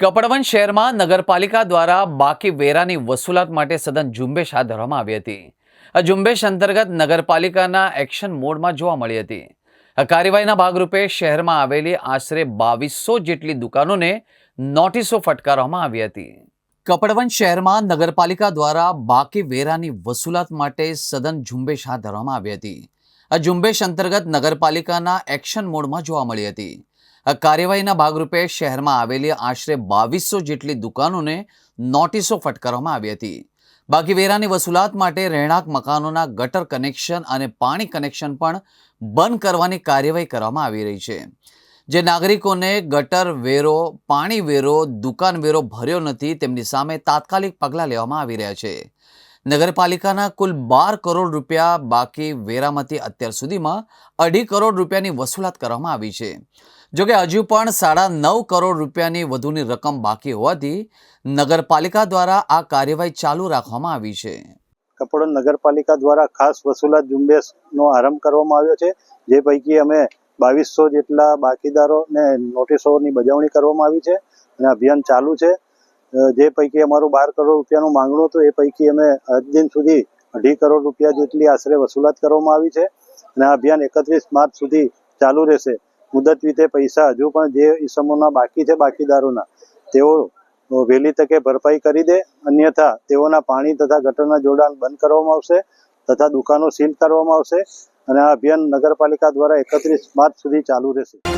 કપડવંજ શહેરમાં નગરપાલિકા દ્વારા બાકી વેરાની વસૂલાત માટે સદન ઝુંબેશ હાથ ધરવામાં આવી હતી. આ ઝુંબેશ અંતર્ગત નગરપાલિકાના એક્શન મોડમાં જોવા મળી હતી. આ કાર્યવાહીના ભાગરૂપે શહેરમાં આવેલી આશરે બાવીસો જેટલી દુકાનોને નોટિસો ફટકારવામાં આવી હતી. કપડવન શહેરમાં નગરપાલિકા દ્વારા બાકી વેરાની વસૂલાત માટે સદન ઝુંબેશ હાથ ધરવામાં આવી હતી. આ ઝુંબેશ અંતર્ગત નગરપાલિકાના એક્શન મોડમાં જોવા મળી હતી. આ કાર્યવાહીના ભાગરૂપે શહેરમાં આવેલી આશરે બાવીસો જેટલી દુકાનોને નોટિસો ફટકારવામાં આવી હતી. બાકી વેરાની વસૂલાત માટે રહેણાંક મકાનોના ગટર કનેક્શન અને પાણી કનેક્શન પણ બંધ કરવાની કાર્યવાહી કરવામાં આવી રહી છે. જે નાગરિકોને ગટર વેરો, પાણી વેરો, દુકાન વેરો ભર્યો નથી, તેમની સામે તાત્કાલિક પગલાં લેવામાં આવી રહ્યા છે. નગરપાલિકાના કુલ બાર કરોડ રૂપિયા બાકી વેરામાંથી અત્યાર સુધીમાં અઢી કરોડ રૂપિયાની વસૂલાત કરવામાં આવી છે. જોકે હજુ પણ સાડા નવ કરોડ રૂપિયાની વધુની રકમ બાકી હોવાથી નગરપાલિકા દ્વારા આ કાર્યવાહી ચાલુ રાખવામાં આવી છે. કપડો નગરપાલિકા દ્વારા ખાસ વસૂલાત ઝુંબેશનો આરંભ કરવામાં આવ્યો છે, જે પૈકી અમે બાવીસો જેટલા બાકીદારોને નોટિસોની બજાવણી કરવામાં આવી છે અને અભિયાન ચાલુ છે. જે પૈકી અમારું બાર કરોડ રૂપિયાનું માંગણું હતું, એ પૈકી અમે આજ દિન સુધી અઢી કરોડ રૂપિયા જેટલી આશરે વસૂલાત કરવામાં આવી છે અને આ અભિયાન એકત્રીસ માર્ચ સુધી ચાલુ રહેશે. મુદત રીતે પૈસા હજુ પણ જે ઇસમોના બાકી છે, બાકીદારોના, તેઓ વહેલી તકે ભરપાઈ કરી દે. અન્યથા તેઓના પાણી તથા ગટરના જોડાણ બંધ કરવામાં આવશે તથા દુકાનો સીલ કરવામાં આવશે અને આ અભિયાન નગરપાલિકા દ્વારા એકત્રીસ માર્ચ સુધી ચાલુ રહેશે.